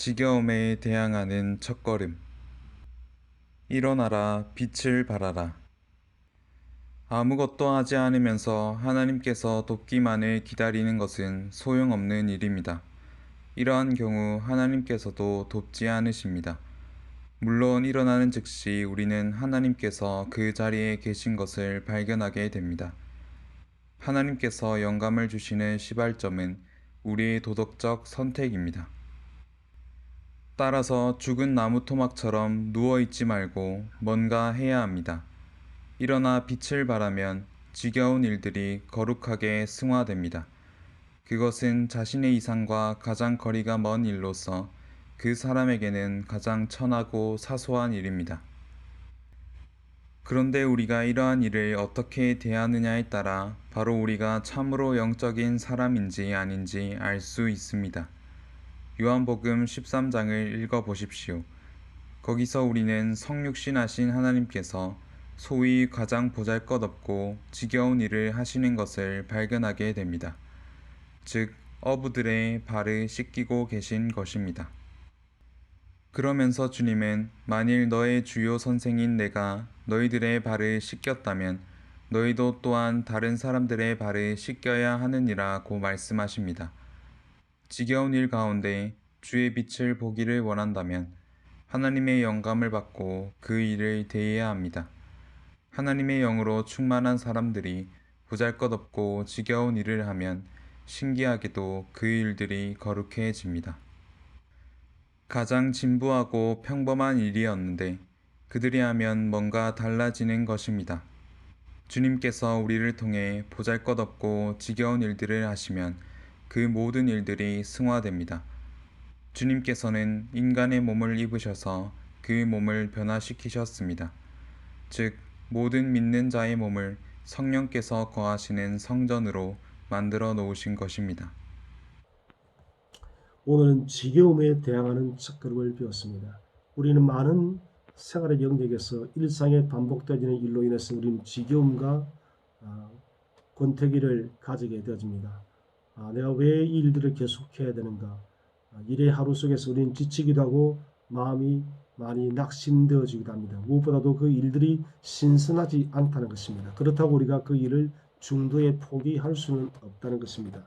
지겨움에 대항하는 첫걸음. 일어나라, 빛을 발하라. 아무것도 하지 않으면서 하나님께서 돕기만을 기다리는 것은 소용없는 일입니다. 이러한 경우 하나님께서도 돕지 않으십니다. 물론 일어나는 즉시 우리는 하나님께서 그 자리에 계신 것을 발견하게 됩니다. 하나님께서 영감을 주시는 시발점은 우리의 도덕적 선택입니다. 따라서 죽은 나무 토막처럼 누워있지 말고 뭔가 해야 합니다. 일어나 빛을 발하면 지겨운 일들이 거룩하게 승화됩니다. 그것은 자신의 이상과 가장 거리가 먼 일로서 그 사람에게는 가장 천하고 사소한 일입니다. 그런데 우리가 이러한 일을 어떻게 대하느냐에 따라 바로 우리가 참으로 영적인 사람인지 아닌지 알 수 있습니다. 요한복음 13장을 읽어 보십시오. 거기서 우리는 성육신 하신 하나님께서 소위 가장 보잘 것 없고 지겨운 일을 하시는 것을 발견하게 됩니다. 즉, 어부들의 발을 씻기고 계신 것입니다. 그러면서 주님은 만일 너의 주요 선생인 내가 너희들의 발을 씻겼다면 너희도 또한 다른 사람들의 발을 씻겨야 하느니라고 말씀하십니다. 지겨운 일 가운데 주의 빛을 보기를 원한다면 하나님의 영감을 받고 그 일을 대해야 합니다. 하나님의 영으로 충만한 사람들이 보잘 것 없고 지겨운 일을 하면 신기하게도 그 일들이 거룩해집니다. 가장 진부하고 평범한 일이었는데 그들이 하면 뭔가 달라지는 것입니다. 주님께서 우리를 통해 보잘 것 없고 지겨운 일들을 하시면 그 모든 일들이 승화됩니다. 주님께서는 인간의 몸을 입으셔서 그 몸을 변화시키셨습니다. 즉, 모든 믿는 자의 몸을 성령께서 거하시는 성전으로 만들어 놓으신 것입니다. 오늘은 지겨움에 대항하는 첫걸음을 배웠습니다. 우리는 많은 생활의 영역에서 일상에 반복되어지는 일로 인해서 우리는 지겨움과 아, 권태기를 가지게 되어집니다. 아, 내가 왜 이 일들을 계속해야 되는가? 아, 일의 하루 속에서 우리는 지치기도 하고 마음이 많이 낙심되어지기도 합니다. 무엇보다도 그 일들이 신선하지 않다는 것입니다. 그렇다고 우리가 그 일을 중도에 포기할 수는 없다는 것입니다.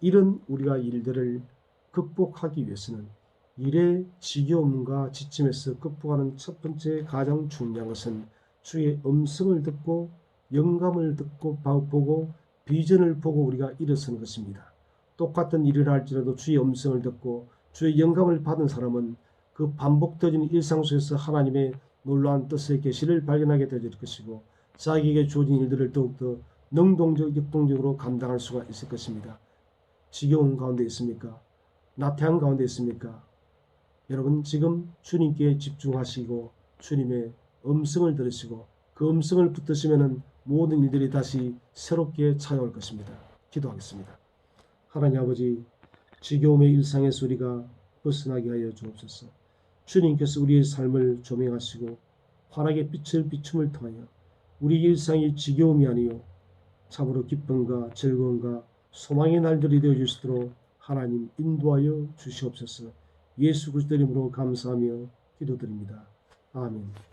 이런 우리가 일들을 극복하기 위해서는 일의 지겨움과 지침에서 극복하는 첫 번째 가장 중요한 것은 주의 음성을 듣고 영감을 듣고 보고 비전을 보고 우리가 일어서는 것입니다. 똑같은 일을 할지라도 주의 음성을 듣고 주의 영감을 받은 사람은 그 반복되어지는 일상 속에서 하나님의 놀라운 뜻의 계시를 발견하게 되질 것이고 자기에게 주어진 일들을 더욱더 능동적, 역동적으로 감당할 수가 있을 것입니다. 지겨운 가운데 있습니까? 나태한 가운데 있습니까? 여러분 지금 주님께 집중하시고 주님의 음성을 들으시고 그 음성을 붙드시면은 모든 일들이 다시 새롭게 찾아올 것입니다. 기도하겠습니다. 하나님 아버지 지겨움의 일상에서 우리가 벗어나게 하여 주옵소서. 주님께서 우리의 삶을 조명하시고 환하게 빛을 비춤을 통하여 우리 일상이 지겨움이 아니요 참으로 기쁨과 즐거움과 소망의 날들이 되어 주시도록 하나님 인도하여 주시옵소서. 예수 그리스도 이름으로 감사하며 기도드립니다. 아멘.